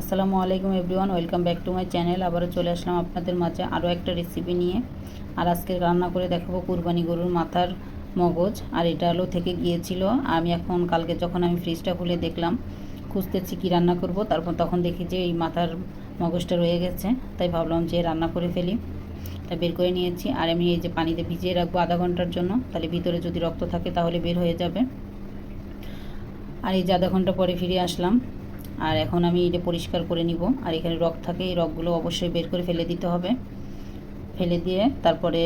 আসসালামু আলাইকুম everyone, welcome back to my channel. আবারও চলে আসলাম আপনাদের মাঝে আরও একটা রেসিপি নিয়ে। আর আজকে রান্না করে দেখাবো কুরবানি গরুর মাথার মগজ। আর এটা হলো থেকে গিয়েছিল। আমি এখন কালকে যখন আমি ফ্রিজটা খুলে দেখলাম, খুঁজতেছি কী রান্না করব, তারপর তখন দেখি যে এই মাথার মগজটা রয়ে গেছে। তাই ভাবলাম যে রান্না করে ফেলি। তা বের করে নিয়েছি। আর আমি এই যে পানিতে ভিজিয়ে রাখব আধা ঘণ্টার জন্য, তাহলে ভিতরে যদি রক্ত থাকে তাহলে বের হয়ে যাবে। আর এই যে আধা ঘণ্টা পরে ফিরে আসলাম। আর এখন আমি এটা পরিষ্কার করে নিব। আর এখানে রক থাকে, এই রকগুলো অবশ্যই বের করে ফেলে দিতে হবে। ফেলে দিয়ে তারপরে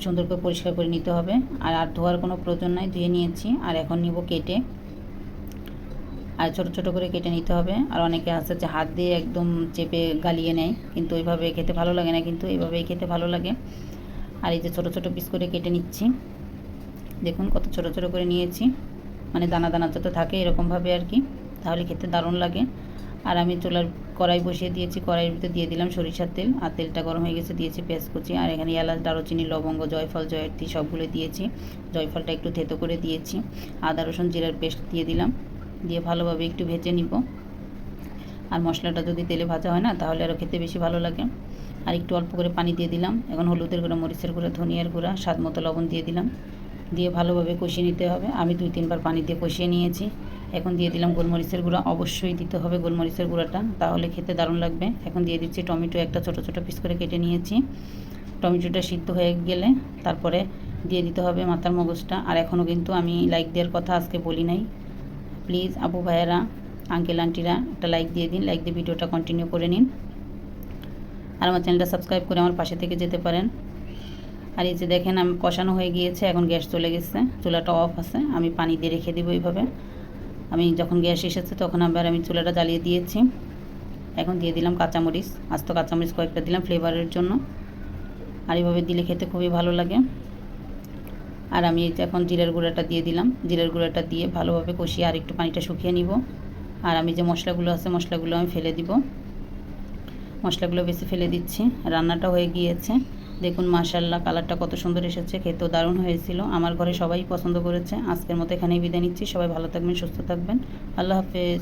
সুন্দর করে পরিষ্কার করে নিতে হবে। আর আর ধোয়ার কোনো প্রয়োজন নাই, ধুয়ে নিয়েছি। আর এখন নিব কেটে। আর ছোট ছোট করে কেটে নিতে হবে। আর অনেকে আছে যে হাত দিয়ে একদম চেপে গালিয়ে নেয়, কিন্তু ওইভাবে খেতে ভালো লাগে না, কিন্তু এইভাবেই খেতে ভালো লাগে। আর এই যে ছোট ছোট পিস করে কেটে নিচ্ছি। দেখুন কত ছোট ছোট করে নিয়েছি। মানে দানা দানা যত থাকে এরকমভাবে আর কি। তাহলে খেতে দারুণ লাগে। আর আমি চুলার কড়াই বসিয়ে দিয়েছি, কড়াইয়ের ভিতরে দিয়ে দিলাম সরিষার তেল। আর তেলটা গরম হয়ে গেছে, দিয়েছি পেঁয়াজ কুচি। আর এখানে এলাচ, দারুচিনি, লবঙ্গ, জয়ফল, জয়ত্রী সবগুলো দিয়েছি। জয়ফলটা একটু থেতো করে দিয়েছি। আদা, রসুন, জিরার পেস্ট দিয়ে দিলাম। দিয়ে ভালোভাবে একটু ভেজে নিব। আর মশলাটা যদি তেলে ভাজা হয় না, তাহলে আরও খেতে বেশি ভালো লাগে। আর একটু অল্প করে পানি দিয়ে দিলাম। এখন হলুদের গুঁড়া, মরিচের গুঁড়া, ধনিয়ার গুঁড়া স্বাদ মতো লবণ দিয়ে দিলাম। দিয়ে ভালোভাবে কষিয়ে নিতে হবে। আমি দুই, তিনবার পানি দিয়ে কষিয়ে নিয়েছি। এখন দিয়ে দিলাম গোলমরিচের গুঁড়া। অবশ্যই দিতে হবে গোলমরিচের গুঁড়াটা, তাহলে খেতে দারুণ লাগবে। এখন দিয়ে দিচ্ছি টমেটো একটা ছোট ছোট পিস করে কেটে নিয়েছি। টমেটোটা সিদ্ধ হয়ে গেলে তারপরে দিয়ে দিতে হবে মাথার মগজটা। আর এখনও কিন্তু আমি লাইক দেওয়ার কথা আজকে বলি নাই। প্লিজ আপু ভাইয়েরা আঙ্কেল আন্টিরা একটা লাইক দিয়ে দিন লাইক দিয়ে ভিডিওটা কন্টিনিউ করে নিন। আর আমার চ্যানেলটা সাবস্ক্রাইব করে আমার পাশে থেকে যেতে পারেন। আর এই যে দেখেন, আমি কষানো হয়ে গিয়েছে, এখন গ্যাস চলে গেছে, চুলাটা অফ আছে, আমি পানি দিয়ে রেখে দেবো এইভাবে। আমি যখন গ্যাস এসেছে তখন আবার আমি চুলাটা জ্বালিয়ে দিয়েছি। এখন দিয়ে দিলাম কাঁচামরিচ, আস্ত কাঁচামরিচ কয়েকটা দিলাম ফ্লেভারের জন্য। আর এইভাবে দিলে খেতে খুবই ভালো লাগে। আর আমি এখন জিরের গুঁড়াটা দিয়ে দিলাম। জিরের গুঁড়াটা দিয়ে ভালোভাবে কষিয়ে আর একটু পানিটা শুকিয়ে নিব। আর আমি যে মশলাগুলো আছে মশলাগুলো আমি ফেলে দিব। মশলাগুলো বেশি ফেলে দিচ্ছি। রান্নাটা হয়ে গিয়েছে। দেখুন মাশাল্লাহ কালারটা কত সুন্দর এসেছে, খেতেও দারুণ হয়েছিল। আমার ঘরে সবাই পছন্দ করেছে। আজকের মতো এখানেই বিদায় নিচ্ছি। সবাই ভালো থাকবেন, সুস্থ থাকবেন। আল্লাহ হাফেজ।